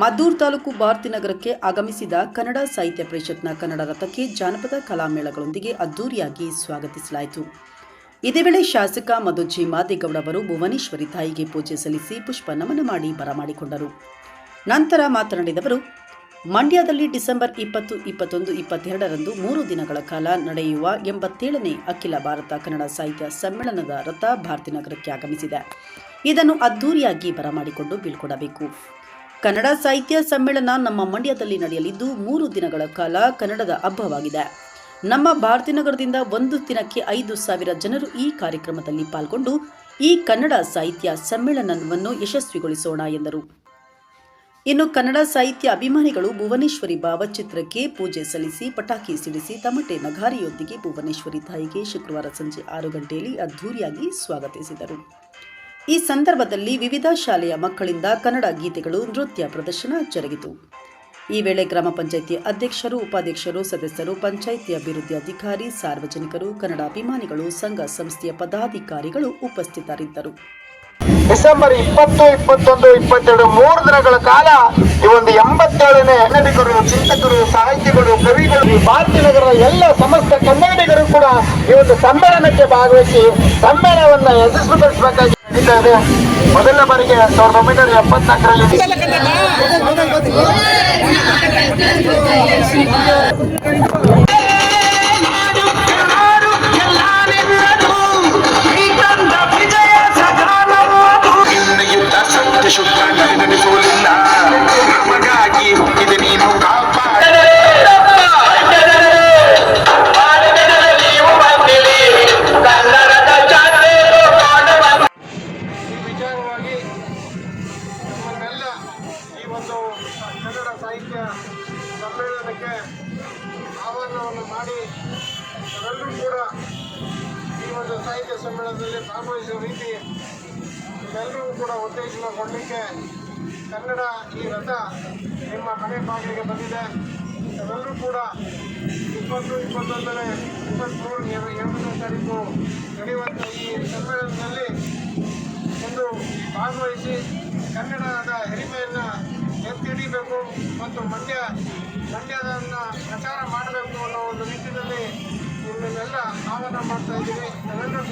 ಮದ್ದೂರು ತಾಲೂಕು ಭಾರತಿನಗರಕ್ಕೆ ಆಗಮಿಸಿದ ಕನ್ನಡ ಸಾಹಿತ್ಯ ಪರಿಷತ್ನ ಕನ್ನಡ ರಥಕ್ಕೆ ಜಾನಪದ ಕಲಾಮೇಳಗಳೊಂದಿಗೆ ಅದ್ದೂರಿಯಾಗಿ ಸ್ವಾಗತಿಸಲಾಯಿತು. ಇದೇ ವೇಳೆ ಶಾಸಕ ಮಧುಜಿ ಮಾದೇಗೌಡ ಅವರು ಭುವನೇಶ್ವರಿ ತಾಯಿಗೆ ಪೂಜೆ ಸಲ್ಲಿಸಿ ಪುಷ್ಪ ನಮನ ಮಾಡಿ ಬರಮಾಡಿಕೊಂಡರು ನಂತರ ಮಾತನಾಡಿದವರು, ಮಂಡ್ಯದಲ್ಲಿ ಡಿಸೆಂಬರ್ ಇಪ್ಪತ್ತು, ಇಪ್ಪತ್ತೊಂದು, ಇಪ್ಪತ್ತೆರಡರಂದು ಮೂರು ದಿನಗಳ ಕಾಲ ನಡೆಯುವ ಎಂಬತ್ತೇಳನೇ ಅಖಿಲ ಭಾರತ ಕನ್ನಡ ಸಾಹಿತ್ಯ ಸಮ್ಮೇಳನದ ರಥ ಭಾರತಿನಗರಕ್ಕೆ ಆಗಮಿಸಿದೆ. ಇದನ್ನು ಅದ್ದೂರಿಯಾಗಿ ಬರಮಾಡಿಕೊಂಡು ಬೀಳ್ಕೊಡಬೇಕು. ಕನ್ನಡ ಸಾಹಿತ್ಯ ಸಮ್ಮೇಳನ ನಮ್ಮ ಮಂಡ್ಯದಲ್ಲಿ ನಡೆಯಲಿದ್ದು ಮೂರು ದಿನಗಳ ಕಾಲ ಕನ್ನಡದ ಹಬ್ಬವಾಗಿದೆ. ನಮ್ಮ ಭಾರತೀನಗರದಿಂದ ಒಂದು ದಿನಕ್ಕೆ ಐದು ಸಾವಿರ ಜನರು ಈ ಕಾರ್ಯಕ್ರಮದಲ್ಲಿ ಪಾಲ್ಗೊಂಡು ಈ ಕನ್ನಡ ಸಾಹಿತ್ಯ ಸಮ್ಮೇಳನವನ್ನು ಯಶಸ್ವಿಗೊಳಿಸೋಣ ಎಂದರು. ಇನ್ನು ಕನ್ನಡ ಸಾಹಿತ್ಯ ಅಭಿಮಾನಿಗಳು ಭುವನೇಶ್ವರಿ ಭಾವಚಿತ್ರಕ್ಕೆ ಪೂಜೆ ಸಲ್ಲಿಸಿ, ಪಟಾಕಿ ಸಿಡಿಸಿ ತಮಟೆ ನಗಾರಿಯೊಂದಿಗೆ ಭುವನೇಶ್ವರಿ ತಾಯಿಗೆ ಶುಕ್ರವಾರ ಸಂಜೆ ಆರು ಗಂಟೆಯಲ್ಲಿ ಅದ್ಧೂರಿಯಾಗಿ ಸ್ವಾಗತಿಸಿದರು. ಈ ಸಂದರ್ಭದಲ್ಲಿ ವಿವಿಧ ಶಾಲೆಯ ಮಕ್ಕಳಿಂದ ಕನ್ನಡ ಗೀತೆಗಳು ನೃತ್ಯ ಪ್ರದರ್ಶನ ಜರುಗಿತು. ಈ ವೇಳೆ ಗ್ರಾಮ ಪಂಚಾಯಿತಿ ಅಧ್ಯಕ್ಷರು, ಉಪಾಧ್ಯಕ್ಷರು, ಸದಸ್ಯರು, ಪಂಚಾಯಿತಿ ಅಭಿವೃದ್ಧಿ ಅಧಿಕಾರಿ, ಸಾರ್ವಜನಿಕರು, ಕನ್ನಡ ಅಭಿಮಾನಿಗಳು, ಸಂಘ ಸಂಸ್ಥೆಯ ಪದಾಧಿಕಾರಿಗಳು ಉಪಸ್ಥಿತರಿದ್ದರು. ಡಿಸೆಂಬರ್ ಇಪ್ಪತ್ತು, ಇಪ್ಪತ್ತೊಂದು, ಇಪ್ಪತ್ತೆರಡು, ಮೂರು ದಿನಗಳ ಕಾಲ ಈ ಒಂದು ಎಂಬತ್ತೇಳನೇ ಕನ್ನಡಿಗರು ಚಿಂತಕರು, ಸಾಹಿತಿಗಳು, ಕವಿಗಳು, ಈ ಭಾರತೀನಗರದ ಎಲ್ಲ ಸಮಸ್ತ ಕನ್ನಡಿಗರು ಕೂಡ ಈ ಒಂದು ಸಮ್ಮೇಳನಕ್ಕೆ ಭಾಗವಹಿಸಿ ಸಮ್ಮೇಳನವನ್ನು ಯಶಸ್ವಿಗೊಳಿಸಬೇಕಾಗಿ ಇದೆ ಮೊದಲ ಬಾರಿಗೆ ಸಾವಿರದ ಒಂಬೈನೂರ ಎಪ್ಪತ್ನಾಲ್ಕರಲ್ಲಿ ಯುದ್ಧ ಕನ್ನಡ ಸಾಹಿತ್ಯ ಸಮ್ಮೇಳನಕ್ಕೆ ಆಹ್ವಾನವನ್ನು ಮಾಡಿ ಎಲ್ಲರೂ ಕೂಡ ಈ ಒಂದು ಸಾಹಿತ್ಯ ಸಮ್ಮೇಳನದಲ್ಲಿ ಭಾಗವಹಿಸುವ ರೀತಿ ಎಲ್ಲರಿಗೂ ಕೂಡ ಉತ್ತೇಜನಗೊಳ್ಳಲಿಕ್ಕೆ ಕನ್ನಡ ಈ ರಥ ನಿಮ್ಮ ಮನೆ ಬಾಗಿಲಿಗೆ ಬಂದಿದೆ. ಎಲ್ಲರೂ ಕೂಡ ಇಪ್ಪತ್ತು, ಇಪ್ಪತ್ತೊಂದನೇ ಇಪ್ಪತ್ತ್ಮೂರು ಎರ- ಎರಡನೇ ತಾರೀಕು ನಡೆಯುವಂಥ ಈ ಸಮ್ಮೇಳನದಲ್ಲಿ ಎಂದು ಭಾಗವಹಿಸಿ ಕನ್ನಡದ ಹಿರಿಮೆಯನ್ನು ಎತ್ತಿ ಹಿಡಿಬೇಕು ಮತ್ತು ಮಂಡ್ಯ ಮಂಡ್ಯದನ್ನು ಪ್ರಚಾರ ಮಾಡಬೇಕು ಅನ್ನೋ ಒಂದು ನಿಟ್ಟಿನಲ್ಲಿ ನಿಮ್ಮನ್ನೆಲ್ಲ ಆಹ್ವಾನ ಮಾಡ್ತಾ ನಾವೆಲ್ಲರೂ